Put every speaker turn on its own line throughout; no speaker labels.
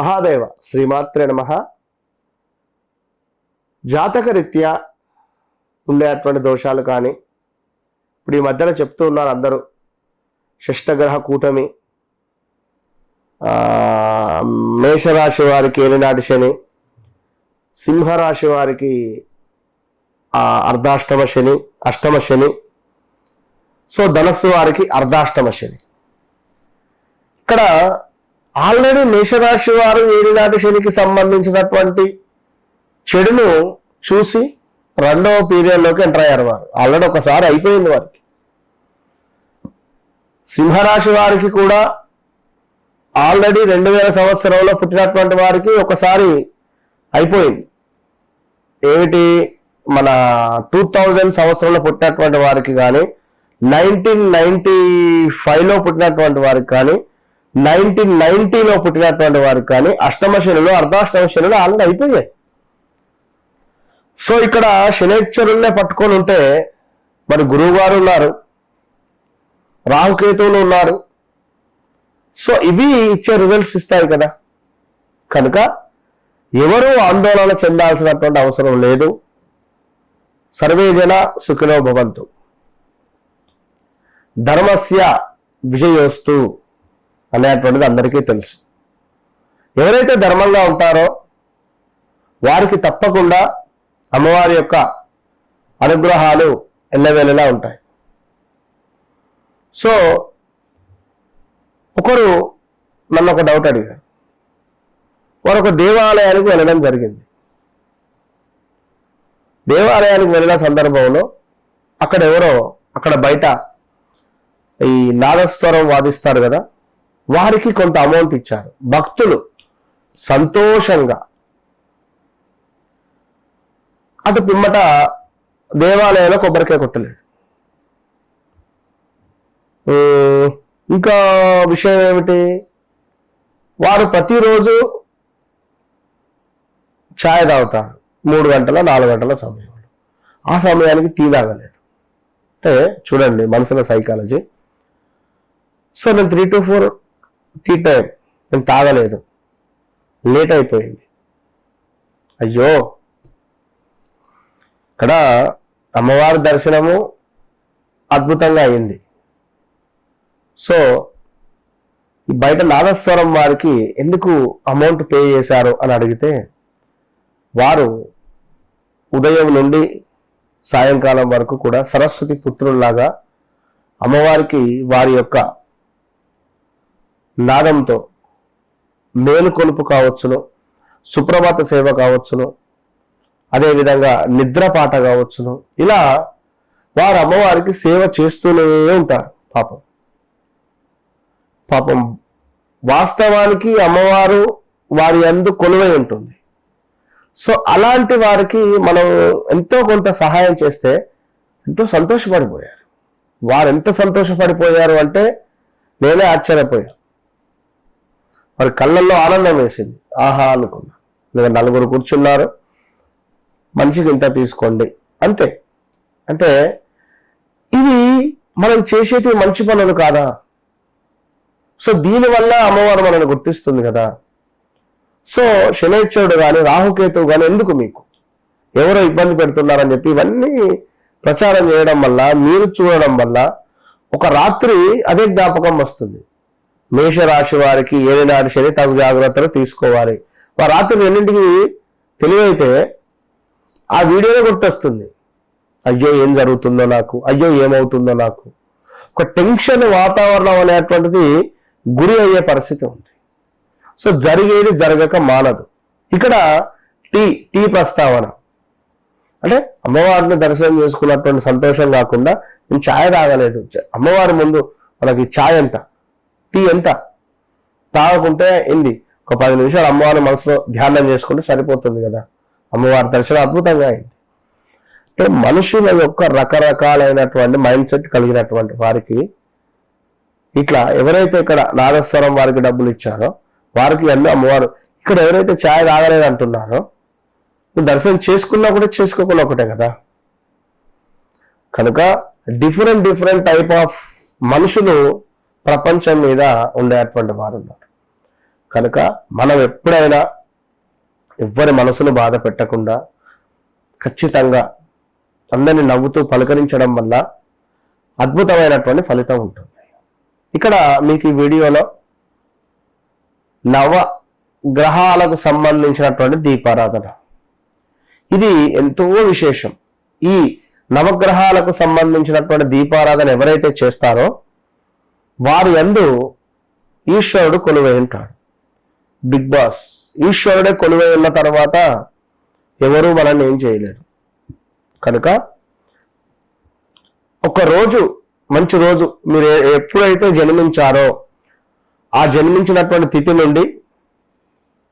మహాదేవ శ్రీమాత్రే నమ. జాతకరీత్యా ఉండేటువంటి దోషాలు కానీ ఇప్పుడు ఈ మధ్యలో చెప్తూ ఉన్నారు అందరూ. షష్టగ్రహ కూటమి మేషరాశి వారికి ఏలినాటి శని సింహరాశి వారికి అర్ధాష్టమ శని అష్టమ శని సో ధనస్సు వారికి అర్ధాష్టమ శని. ఇక్కడ ఆల్రెడీ మేషరాశి వారు ఏడినాటి శనికి సంబంధించినటువంటి చెడును చూసి రెండవ పీరియడ్లోకి ఎంటర్ అయ్యారు వారు. ఆల్రెడీ ఒకసారి అయిపోయింది వారికి. సింహరాశి వారికి కూడా ఆల్రెడీ రెండు వేల సంవత్సరంలో పుట్టినటువంటి వారికి ఒకసారి అయిపోయింది. ఏమిటి? మన టూ థౌజండ్ సంవత్సరంలో పుట్టినటువంటి వారికి కానీ నైన్టీన్ నైన్టీ ఫైవ్లో పుట్టినటువంటి వారికి కానీ నైన్టీన్ నైన్టీలో పుట్టినటువంటి వారు కానీ అష్టమ శనులు అర్ధాష్టమ శనులు ఆల్రెడీ అయిపోయాయి. సో ఇక్కడ శనేశ్వరుల్నే పట్టుకొని ఉంటే మరి గురువు గారు ఉన్నారు రాహుకేతువులు ఉన్నారు. సో ఇవి ఇచ్చే రిజల్ట్స్ ఇస్తాయి కదా. కనుక ఎవరు ఆందోళన చెందాల్సినటువంటి అవసరం లేదు. సర్వే జన సుఖినో భవంతు. ధర్మస్య విజయోస్తు. అనేటువంటిది అందరికీ తెలుసు. ఎవరైతే ధర్మంగా ఉంటారో వారికి తప్పకుండా అమ్మవారి యొక్క అనుగ్రహాలు ఎల్లవేళలా ఉంటాయి. సో ఒకరు నన్ను ఒక డౌట్ అడిగారు. వారు ఒక దేవాలయానికి వెళ్ళడం జరిగింది. దేవాలయానికి వెళ్ళిన సందర్భంలో అక్కడ ఎవరో అక్కడ బయట ఈ నాదస్వరం వాదిస్తారు కదా వారికి కొంత అమౌంట్ ఇచ్చారు. భక్తులు సంతోషంగా అటు పిమ్మట దేవాలయంలో కొబ్బరికాయ కొట్టలేదు. ఇంకా విషయం ఏమిటి? వారు ప్రతిరోజు ఛాయ్ తాగుతారు. మూడు గంటల నాలుగు గంటల సమయంలో. ఆ సమయానికి టీ తాగలేదు. అంటే చూడండి మనసులో సైకాలజీ సో నేను three to four tea time నేను తాగలేదు. లేట్ అయిపోయింది. అయ్యో! ఇక్కడ అమ్మవారి దర్శనము అద్భుతంగా అయింది. సో బయట నాదస్వరం వారికి ఎందుకు అమౌంట్ పే చేశారు అని అడిగితే వారు ఉదయం నుండి సాయంకాలం వరకు కూడా సరస్వతి పుత్రుల్లాగా అమ్మవారికి వారి యొక్క నాదంతో మేలుకొలుపు కావచ్చును సుప్రభాత సేవ కావచ్చును అదేవిధంగా నిద్రపాట కావచ్చును. ఇలా వారు అమ్మవారికి సేవ చేస్తూనే ఉంటారు పాపం. పాపం వాస్తవానికి అమ్మవారు వారి అందు కొలువై ఉంటుంది. సో అలాంటి వారికి మనం ఎంతో కొంత సహాయం చేస్తే ఎంతో సంతోషపడిపోయారు. వారు ఎంత సంతోషపడిపోయారు అంటే నేనే ఆశ్చర్యపోయాను. మరి కళ్ళల్లో ఆనందం వేసింది. ఆహా అనుకున్నా. లేదా నలుగురు కూర్చున్నారు. మనిషికి ఇంత తీసుకోండి. అంతే. అంటే ఇవి మనం చేసేటివి మంచి పనులు కాదా? సో దీనివల్ల అమ్మవారు మనల్ని గుర్తిస్తుంది కదా. సో శనేశ్వరుడు కానీ రాహుకేతువు కానీ ఎందుకు మీకు? ఎవరో ఇబ్బంది పెడుతున్నారని చెప్పి ఇవన్నీ ప్రచారం చేయడం వల్ల మీరు చూడడం వల్ల ఒక రాత్రి అదే జ్ఞాపకం వస్తుంది. మేషరాశి వారికి ఏలినాటి శని తగు జాగ్రత్తలు తీసుకోవాలి. రాత్రి రెండింటికి తెలివైతే ఆ వీడియోనే గుర్తొస్తుంది. అయ్యో ఏం జరుగుతుందో నాకు? అయ్యో ఏమవుతుందో నాకు? ఒక టెన్షన్ వాతావరణం అనేటువంటిది గురి అయ్యే పరిస్థితి ఉంది. సో జరిగేది జరగక మానదు. ఇక్కడ టీ టీ ప్రస్తావన. అంటే అమ్మవారిని దర్శనం చేసుకున్నటువంటి సంతోషం కాకుండా నేను ఛాయ్ తాగలేదు. అమ్మవారి ముందు మనకి ఛాయ్ అంతా టీ ఎంత? తాగకుంటే ఏంది? ఒక పది నిమిషాలు అమ్మవారి మనసులో ధ్యానం చేసుకుంటే సరిపోతుంది కదా. అమ్మవారి దర్శనం అద్భుతంగా అయింది. అంటే మనుషుల యొక్క రకరకాలైనటువంటి మైండ్ సెట్ కలిగినటువంటి వారికి ఇట్లా ఎవరైతే ఇక్కడ నాగస్వరం వారికి డబ్బులు ఇచ్చారో వారికి అన్నీ అమ్మవారు ఇక్కడ ఎవరైతే ఛాయ్ తాగలేదు అంటున్నారో దర్శనం చేసుకున్నా కూడా చేసుకోకుండా ఒకటే కదా. కనుక డిఫరెంట్ డిఫరెంట్ టైప్ ఆఫ్ మనుషులు ప్రపంచం మీద ఉండేటువంటి వారు ఉన్నారు కనుక మనం ఎప్పుడైనా ఎవ్వరి మనసును బాధ పెట్టకుండా ఖచ్చితంగా అందరిని నవ్వుతూ పలకరించడం వల్ల అద్భుతమైనటువంటి ఫలితం ఉంటుంది. ఇక్కడ మీకు ఈ వీడియోలో నవ గ్రహాలకు సంబంధించినటువంటి దీపారాధన. ఇది ఎంతో విశేషం. ఈ నవగ్రహాలకు సంబంధించినటువంటి దీపారాధన ఎవరైతే చేస్తారో వారి అందు ఈశ్వరుడు కొలువై ఉంటాడు. బిగ్ బాస్ ఈశ్వరుడే కొలువై ఉన్న తర్వాత ఎవరూ మనల్ని ఏం చేయలేరు. కనుక ఒక రోజు మంచి రోజు మీరు ఎప్పుడైతే జన్మించారో ఆ జన్మించినటువంటి తిథి నుండి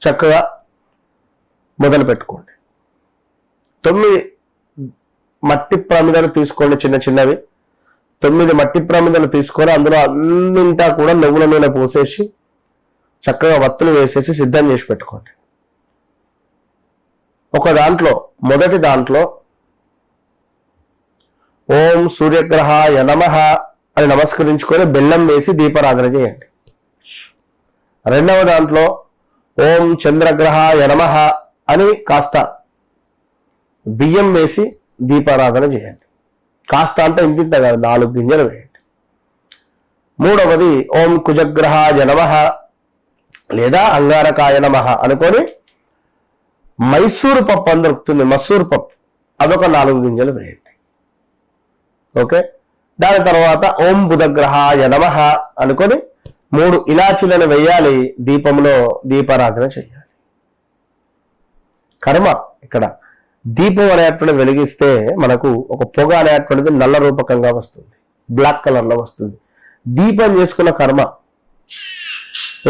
చక్కగా మొదలు పెట్టుకోండి తొమ్మిది మట్టి ప్రమిదలు తీసుకోండి చిన్న చిన్నవి. తొమ్మిది మట్టి ప్రమిదలు తీసుకొని అందులో అన్నింటా కూడా నువ్వుల నూనె పోసేసి చక్కగా వత్తులు వేసేసి సిద్ధం చేసి పెట్టుకోండి. ఒక దాంట్లో మొదటి దాంట్లో ఓం సూర్యగ్రహాయ నమః అని నమస్కరించుకొని బెల్లం వేసి దీపారాధన చేయండి. రెండవ దాంట్లో ఓం చంద్రగ్రహాయ నమః అని కాస్త బియ్యం వేసి దీపారాధన చేయండి. కాస్త అంటే ఇంతింత కాదు నాలుగు గింజలు వేయండి. మూడవది ఓం కుజగ్రహాయ నమ లేదా అంగారకాయ నమ అనుకొని మైసూరు పప్పు అని దొరుకుతుంది మసూరు పప్పు. అదొక నాలుగు గింజలు వేయండి. ఓకే? దాని తర్వాత ఓం బుధగ్రహాయ నమ అనుకొని మూడు ఇలాచీలను వేయాలి దీపంలో దీపారాధన చేయాలి. కర్మ ఇక్కడ. దీపం అనేటువంటిది వెలిగిస్తే మనకు ఒక పొగ అనేటువంటిది నల్ల రూపకంగా వస్తుంది. బ్లాక్ కలర్లో వస్తుంది. దీపం చేసుకున్న కర్మ.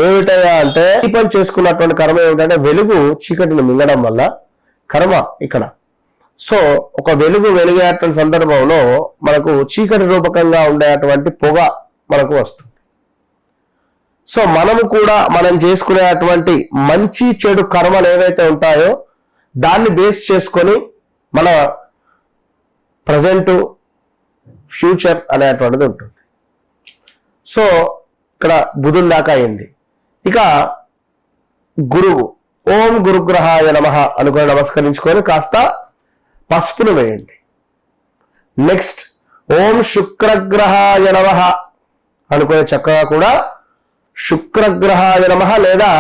ఏమిటయా అంటే దీపం చేసుకున్నటువంటి కర్మ ఏమిటంటే వెలుగు చీకటిని మింగడం వల్ల కర్మ ఇక్కడ. సో ఒక వెలుగు వెలిగేటువంటి సందర్భంలో మనకు చీకటి రూపకంగా ఉండేటువంటి పొగ మనకు వస్తుంది. సో మనము కూడా మనం చేసుకునేటువంటి మంచి చెడు కర్మలు ఏవైతే ఉంటాయో దాన్ని బేస్ చేసుకొని మన ప్రజెంట్ ఫ్యూచర్ అనేటువంటిది ఉంటుంది. సో ఇక్కడ బుధుని దాకా అయింది. ఇక గురువు ఓం గురుగ్రహాయ నమ అనుకుని నమస్కరించుకొని కాస్త పసుపును వేయండి. నెక్స్ట్ ఓం శుక్రగ్రహాయ నమ అనుకునే చక్కగా కూడా శుక్రగ్రహాయ నమ లేదా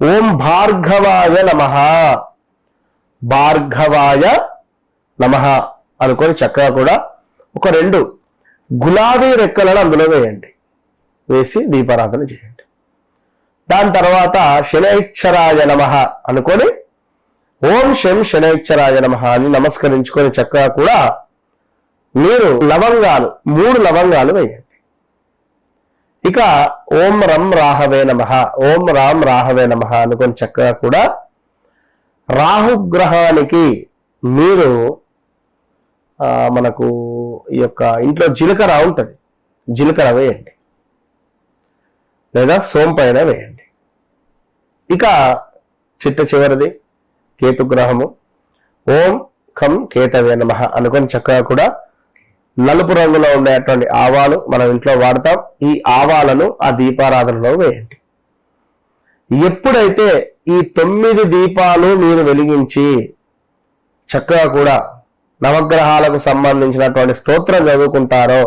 ఓం భార్గవాయ నమ భార్గవాయ నమ అనుకొని చక్కగా కూడా ఒక రెండు గులాబీ రెక్కలను అందులో వేయండి. వేసి దీపారాధన చేయండి. దాని తర్వాత శనైచ్చరాయ నమ అనుకొని ఓం శం శనైశ్చరాయ నమ అని నమస్కరించుకొని చక్కగా కూడా మీరు లవంగాలు మూడు లవంగాలు వేయండి. ఇక ఓం రం రాహవే నమ ఓం రామ్ రాహవే నమ అనుకొని చక్కగా కూడా రాహుగ్రహానికి మీరు మనకు ఈ యొక్క ఇంట్లో జీలకర్ర ఉంటుంది. జీలకర్ర వేయండి. లేదా సోంపైన వేయండి. ఇక చిట్ట చివరిది కేతుగ్రహము. ఓం ఖం కేతవే నమ అనుకుని చక్కగా కూడా నలుపు రంగులో ఉండేటువంటి ఆవాలు మనం ఇంట్లో వాడతాం. ఈ ఆవాలను ఆ దీపారాధనలో వేయండి. ఎప్పుడైతే ఈ తొమ్మిది దీపాలు మీరు వెలిగించి చక్కగా కూడా నవగ్రహాలకు సంబంధించినటువంటి స్తోత్రం చదువుకుంటారో.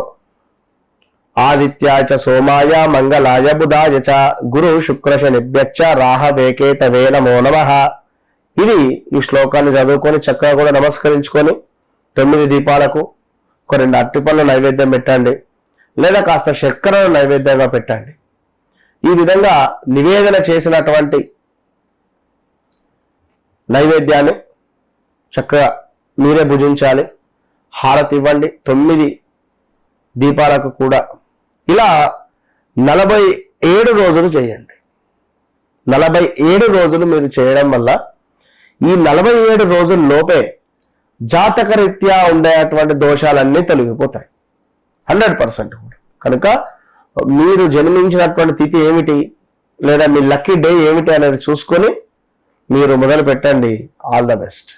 ఆదిత్యాచ చ సోమాయ మంగళాయ బుధాయ చ గురు శుక్ర శనిభ్యచ్చ రాహవేకేతవే నమో నమ. ఇది ఈ శ్లోకాన్ని చదువుకొని చక్కగా కూడా నమస్కరించుకొని తొమ్మిది దీపాలకు ఒక రెండు అట్టిపళ్ళు నైవేద్యం పెట్టండి. లేదా కాస్త చక్కెరను నైవేద్యంగా పెట్టండి. ఈ విధంగా నివేదన చేసినటువంటి నైవేద్యాన్ని చక్కగా మీరే భుజించాలి హారతి ఇవ్వండి తొమ్మిది దీపాలకు కూడా. ఇలా నలభై ఏడు రోజులు చేయండి. నలభై ఏడు రోజులు మీరు చేయడం వల్ల ఈ నలభై ఏడు రోజుల లోపే జాతకరీత్యా ఉండేటువంటి దోషాలన్నీ తొలగిపోతాయి. హండ్రెడ్ పర్సెంట్ కూడా. కనుక మీరు జన్మించినటువంటి తిథి ఏమిటి లేదా మీ లక్కీ డే ఏమిటి అనేది చూసుకొని మీరు మొదలు పెట్టండి. All the best